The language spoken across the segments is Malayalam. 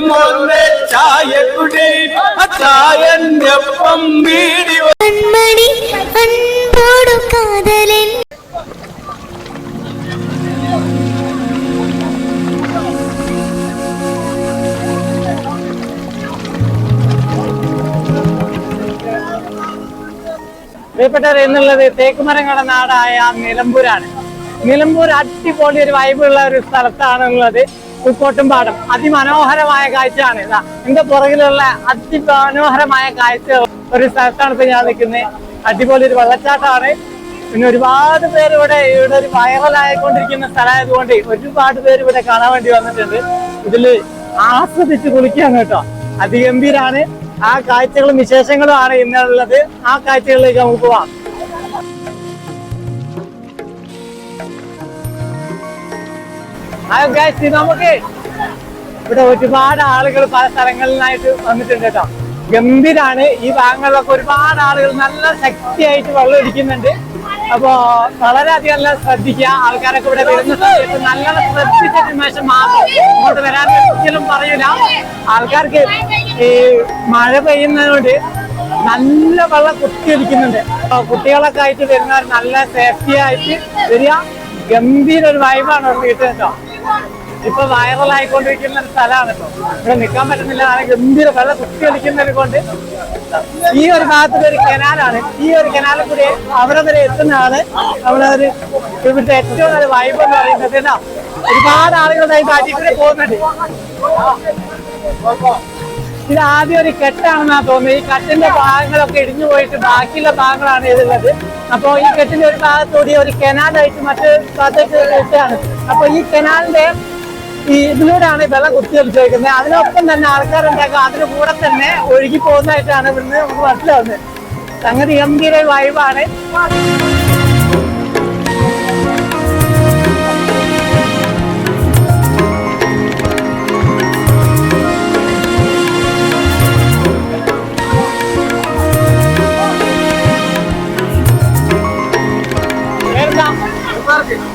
മോന്റെ ചായക്കുടി ആ ചായന്റെ വീടി അൻപോടു കാതലൻ. പ്രിയപ്പെട്ടവർ എന്നുള്ളത് തേക്കുമരങ്ങളുടെ നാടായ നിലമ്പൂരാണ്. നിലമ്പൂർ അടിപൊളി ഒരു വൈബുള്ള ഒരു സ്ഥലത്താണ് ഉള്ളത് പൂക്കോട്ടുംപാടം അതിമനോഹരമായ കാഴ്ചയാണ് ഇതാ. എന്റെ പുറകിലുള്ള അതിമനോഹരമായ കാഴ്ച ഒരു സ്ഥലത്താണ് ഞാൻ നിൽക്കുന്നത് അടിപൊളി ഒരു വെള്ളച്ചാട്ടമാണ്. പിന്നെ ഒരുപാട് പേര് ഇവിടെ ഇവിടെ ഒരു വൈറലായിക്കൊണ്ടിരിക്കുന്ന സ്ഥലമായതുകൊണ്ട് ഒരുപാട് പേര് ഇവിടെ കാണാൻ വേണ്ടി വന്നിട്ടുണ്ട്. ഇതിൽ ആസ്വദിച്ച് കുളിക്കാണ് കേട്ടോ. അതിഗംഭീരാണ്. ആ കാഴ്ചകളും വിശേഷങ്ങളും ആണ് ഇന്നുള്ളത്. ആ കാഴ്ചകളിലേക്ക് നമുക്ക് പോവാം. നമുക്ക് ഇവിടെ ഒരുപാട് ആളുകൾ പല സ്ഥലങ്ങളിലായിട്ട് വന്നിട്ടുണ്ട് കേട്ടോ. ഗംഭീരാണ്. ഈ ഭാഗങ്ങളിലൊക്കെ ഒരുപാട് ആളുകൾ നല്ല ശക്തിയായിട്ട് വെള്ളം ഇടിക്കുന്നുണ്ട്. അപ്പോ വളരെയധികം നല്ല ശ്രദ്ധിക്കുക. ആൾക്കാരൊക്കെ ഇവിടെ വരുന്ന സമയത്ത് നല്ല ശ്രദ്ധിച്ചതിന് ശേഷം മാത്രം ഇങ്ങോട്ട് വരാൻ ഒരിക്കലും പറയൂല. ആൾക്കാർക്ക് ഈ മഴ പെയ്യുന്നതുകൊണ്ട് നല്ല വെള്ളം കുത്തിയൊലിക്കുന്നുണ്ട് കുട്ടികളൊക്കെ ആയിട്ട് വരുന്നവർ നല്ല സേഫ്റ്റി ആയിട്ട് വരിക. ഗംഭീര ഒരു വൈബാണ് അവിടെ കിട്ടുന്നത് കേട്ടോ. ഇപ്പൊ വൈറൽ ആയിക്കൊണ്ടിരിക്കുന്ന ഒരു സ്ഥലമാണ് കേട്ടോ ഇവിടെ നിൽക്കാൻ പറ്റുന്നില്ല. കാരണം ഗംഭീര വെള്ളം കുത്തിയൊലിക്കുന്നത് കൊണ്ട് ഈ ഒരു ഭാഗത്ത് ഒരു കനാലാണ്. ഈ ഒരു കനാലിൽ കൂടി അവിടെ വരെ എത്തുന്ന ആൾ അവിടെ ഒരു ഇവിടുത്തെ ഏറ്റവും നല്ല വൈബ് എന്ന് പറയുന്നത്. ഒരുപാട് ആളുകളുടെ ഈ കാറ്റിൽ കൂടെ പോകുന്നുണ്ട്. ഇത് ആദ്യം ഒരു കെട്ടാണെന്നാ തോന്നുന്നത്. ഈ കെട്ടിന്റെ ഭാഗങ്ങളൊക്കെ ഇടിഞ്ഞു പോയിട്ട് ബാക്കിയുള്ള ഭാഗങ്ങളാണ് ഇതുള്ളത്. അപ്പൊ ഈ കെട്ടിന്റെ ഒരു ഭാഗത്തൂടി ഒരു കെനാലായിട്ട് മറ്റു ഭാഗത്തേക്ക് കെട്ടാണ്. അപ്പൊ ഈ കെനാലിന്റെ ഈ ഇതിലൂടെയാണ് വെള്ളം കുത്തിയൊലിച്ചേക്കുന്നത് അതിനൊപ്പം തന്നെ ആൾക്കാരുണ്ടാക്കുക. അതിന് കൂടെ തന്നെ ഒഴുകി പോകുന്നതായിട്ടാണ് ഇവിടുന്ന് നമുക്ക് മനസ്സിലാവുന്നത്. സംഗതി ഗംഭീര വൈബാണ്.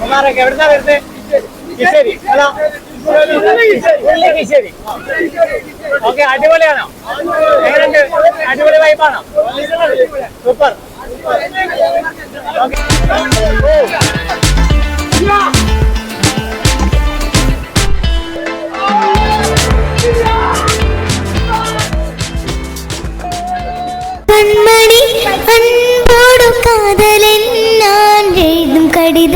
പിള്ളേരൊക്കെ എവിടുന്നാ വരുന്നത് കിശേരി അല്ല കിശേരി. ഓക്കെ അടിപൊളിയാണോ? എങ്ങനെയുണ്ട്? അടിപൊളി വൈബാണോ? സൂപ്പർ. കൺമണി അൻപോടും എഴുതും കടിത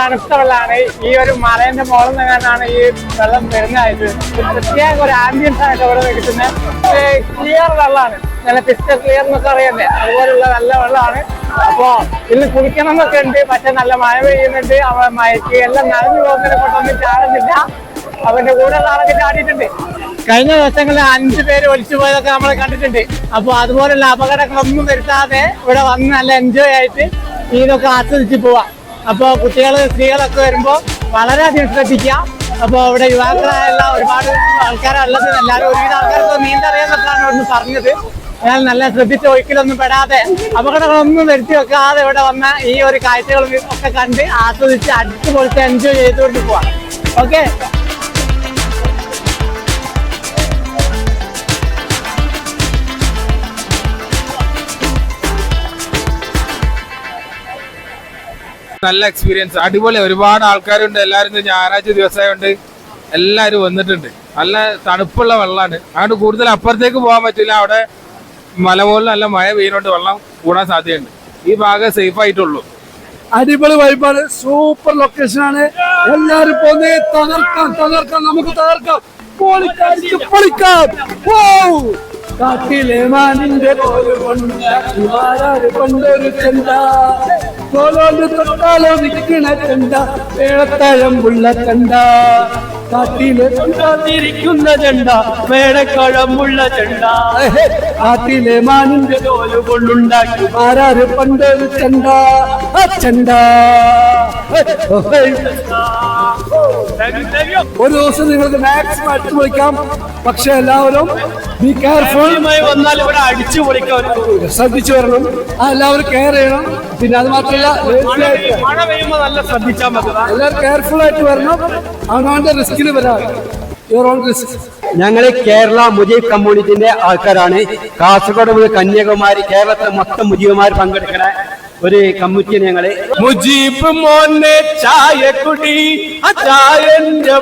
തണുത്ത വെള്ളമാണ് ഈ ഒരു മലേന്റെ മുകളിൽ നിന്നാണ് ഈ വെള്ളം വരുന്നതായത് പ്രത്യേക ഒരു ആംബിയൻസ് ആയിട്ട് ഇവിടെ കിട്ടുന്നത്. ക്ലിയർ വെള്ളമാണ്. നല്ല പിസ്റ്റർ ക്ലിയർ എന്നൊക്കെ അറിയണ്ടേ? അതുപോലുള്ള നല്ല വെള്ളമാണ്. അപ്പോ ഇന്ന് കുളിക്കണം എന്നൊക്കെ ഉണ്ട്. പക്ഷെ നല്ല മഴ പെയ്യുന്നുണ്ട്. അവ മയക്ക് എല്ലാം നനഞ്ഞു പോകുന്നതിനെ കൊണ്ടൊന്നും ചാടുന്നില്ല. അവന്റെ കൂടെ ആളൊക്കെ ചാടിയിട്ടുണ്ട്. കഴിഞ്ഞ ദിവസങ്ങളിൽ അഞ്ചു പേര് ഒലിച്ചു പോയതൊക്കെ നമ്മൾ കണ്ടിട്ടുണ്ട്. അപ്പൊ അതുപോലുള്ള അപകടങ്ങളൊന്നും വരുത്താതെ ഇവിടെ വന്ന് നല്ല എൻജോയ് ആയിട്ട് ഇതൊക്കെ ആസ്വദിച്ച് പോവാം. അപ്പൊ കുട്ടികൾ സ്ത്രീകളൊക്കെ വരുമ്പോൾ വളരെയധികം ശ്രദ്ധിക്കുക. അപ്പോൾ ഇവിടെ യുവാക്കളായുള്ള ഒരുപാട് ആൾക്കാരുള്ളത് എല്ലാവരും ഒരുവിധ ആൾക്കാർക്ക് നീന്തറിയാന്നൊക്കെയാണ് ഇവിടുന്ന് പറഞ്ഞത്. ഞാൻ നല്ല ശ്രദ്ധിച്ച് ഒഴുക്കിലൊന്നും പെടാതെ അപകടങ്ങളൊന്നും വരുത്തി വെക്കാതെ ഇവിടെ വന്ന ഈ ഒരു കാഴ്ചകളും ഒക്കെ കണ്ട് ആസ്വദിച്ച് അടിച്ചു പൊളിച്ച് എൻജോയ് ചെയ്തുകൊണ്ട് പോവാം. ഓക്കെ നല്ല എക്സ്പീരിയൻസ് അടിപൊളി. ഒരുപാട് ആൾക്കാരുണ്ട്. എല്ലാവരും ഞായറാഴ്ച ദിവസമായുണ്ട് എല്ലാവരും വന്നിട്ടുണ്ട്. നല്ല തണുപ്പുള്ള വെള്ളമാണ് അതുകൊണ്ട് കൂടുതൽ അപ്പുറത്തേക്ക് പോകാൻ പറ്റില്ല. അവിടെ മലമുകളിൽ നല്ല മഴ പെയ്യുന്നുണ്ട് വെള്ളം കൂടാൻ സാധ്യതയുണ്ട്. ഈ ഭാഗം സേഫ് ആയിട്ടുള്ളൂ. അടിപൊളി വൈബാണ്. സൂപ്പർ ലൊക്കേഷൻ ആണ്. എല്ലാരും തകർക്കാം തകർക്കാം. നമുക്ക് തകർക്കാം. പൊളിക്കാം പൊളിക്കാം! കാട്ടിലെ മാനിന്റെ കൊണ്ടാര് ചെണ്ട? കോലോണ്ട് തൊട്ടാലോ നിൽക്കണ ചെണ്ട വേളത്തഴമ്പുള്ള ചെണ്ട. കാട്ടിലെ കൊണ്ടാതിരിക്കുന്ന ചെണ്ട വേടക്കഴമ്പുള്ള ചെണ്ട. കാട്ടിലെ മാനിന്റെ തോൽ കൊണ്ടുണ്ടാക്കി ആരാര് പണ്ടൊരു ചെണ്ട? ചണ്ട. ഒരു ദിവസം നിങ്ങൾക്ക് മാക്സിമം അടിച്ചു പൊളിക്കാം. പക്ഷെ എല്ലാവരും ബി കെയർഫുൾ വന്നാൽ ഇവിടെ അടിച്ചു പൊളിക്കാൻ ശ്രദ്ധിച്ചു വരണം. ആ എല്ലാവരും കെയർ ചെയ്യണം. പിന്നെ അത് മാത്രമല്ല മഴ പെയ്യുമ്പോൾ നല്ല ശ്രദ്ധിച്ചാൽ മതി. എല്ലാവരും കെയർഫുൾ ആയിട്ട് വരണം. അവനവന്റെ റിസ്കിൽ വരാം. യുവർ ഓൺ റിസ്ക് ഞങ്ങൾ കേരള മുജീബ് കമ്മ്യൂണിറ്റിന്റെ ആൾക്കാരാണ്. കാസർഗോഡ് മുതൽ കന്യാകുമാരി കേരളത്തിലെ മൊത്തം മുജീബുമാർ പങ്കെടുക്കുന്ന ഒരു കമ്മിറ്റി ഞങ്ങൾ. മുജീബ് മോനെ ചായ കുടി ഉമ്മാക്കാലും ചായന്റെ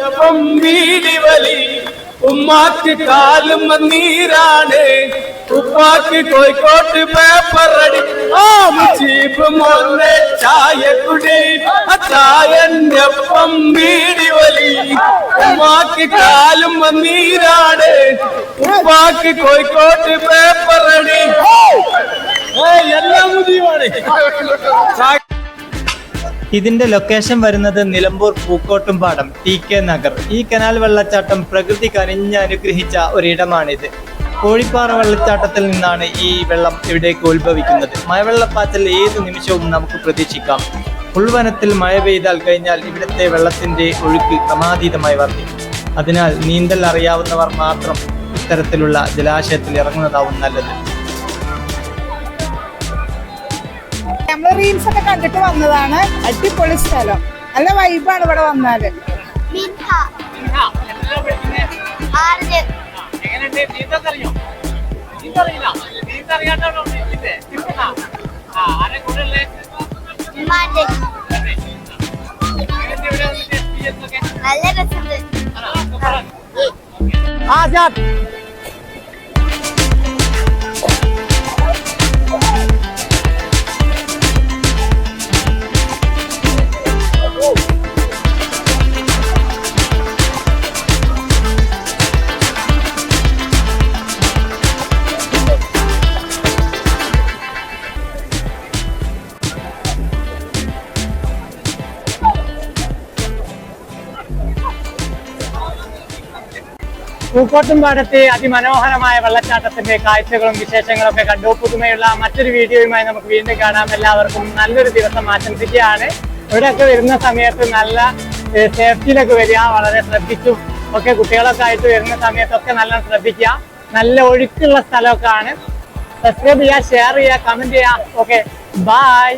വലി. ഉമ്മാക്ക് കാലും നീരാണ് ഉപ്പാക്ക് കോഴിക്കോട്ട് പേപ്പർ അടി. ആ മുജീബ് മോനെ ചായ കുടി ചായന്റെ ഒപ്പം വീടി വലി. ഉമ്മാക്ക് കാലും നീരാണ് ഉപ്പാക്ക് കോഴിക്കോട്ട് പേപ്പറടി. എല്ലാം മുജീബാണ് ഇതിന്റെ ലൊക്കേഷൻ വരുന്നത് നിലമ്പൂർ പൂക്കോട്ടുംപാടം ടി കെ നഗർ. ഈ കനാൽ വെള്ളച്ചാട്ടം പ്രകൃതി കനിഞ്ഞ് അനുഗ്രഹിച്ച ഒരിടമാണിത്. കോഴിപ്പാറ വെള്ളച്ചാട്ടത്തിൽ നിന്നാണ് ഈ വെള്ളം ഇവിടേക്ക് ഉത്ഭവിക്കുന്നത്. മഴവെള്ളപ്പാച്ചൽ ഏത് നിമിഷവും നമുക്ക് പ്രതീക്ഷിക്കാം. ഉൾവനത്തിൽ മഴ പെയ്താൽ കഴിഞ്ഞാൽ ഇവിടുത്തെ വെള്ളത്തിന്റെ ഒഴുക്ക് ക്രമാതീതമായി വർദ്ധിക്കും. അതിനാൽ നീന്തൽ അറിയാവുന്നവർ മാത്രം ഇത്തരത്തിലുള്ള ജലാശയത്തിൽ ഇറങ്ങുന്നതാവും നല്ലത്. നമ്മൾ റീൽസ് ഒക്കെ കണ്ടിട്ട് വന്നതാണ്. അടിപൊളി സ്ഥലം. നല്ല വൈബാണ് ഇവിടെ വന്നാൽ. നല്ല രസമുണ്ട് പൂക്കോട്ടും പാടത്തെ അതിമനോഹരമായ വെള്ളച്ചാട്ടത്തിന്റെ കാഴ്ചകളും വിശേഷങ്ങളും ഒക്കെ കണ്ടു. പുതുമയുള്ള മറ്റൊരു വീഡിയോയുമായി നമുക്ക് വീണ്ടും കാണാം. എല്ലാവർക്കും നല്ലൊരു ദിവസം ആശംസിക്കുകയാണ്. ഇവിടെയൊക്കെ വരുന്ന സമയത്ത് നല്ല സേഫ്റ്റിയിലൊക്കെ വരിക. വളരെ ശ്രദ്ധിച്ചും. ഒക്കെ കുട്ടികളൊക്കെ ആയിട്ട് വരുന്ന സമയത്തൊക്കെ നല്ല ശ്രദ്ധിക്കുക. നല്ല ഒഴുക്കുള്ള സ്ഥലമൊക്കെ ആണ് സബ്സ്ക്രൈബ് ചെയ്യുക ഷെയർ ചെയ്യുക കമന്റ് ചെയ്യുക. ഓക്കെ. ബൈ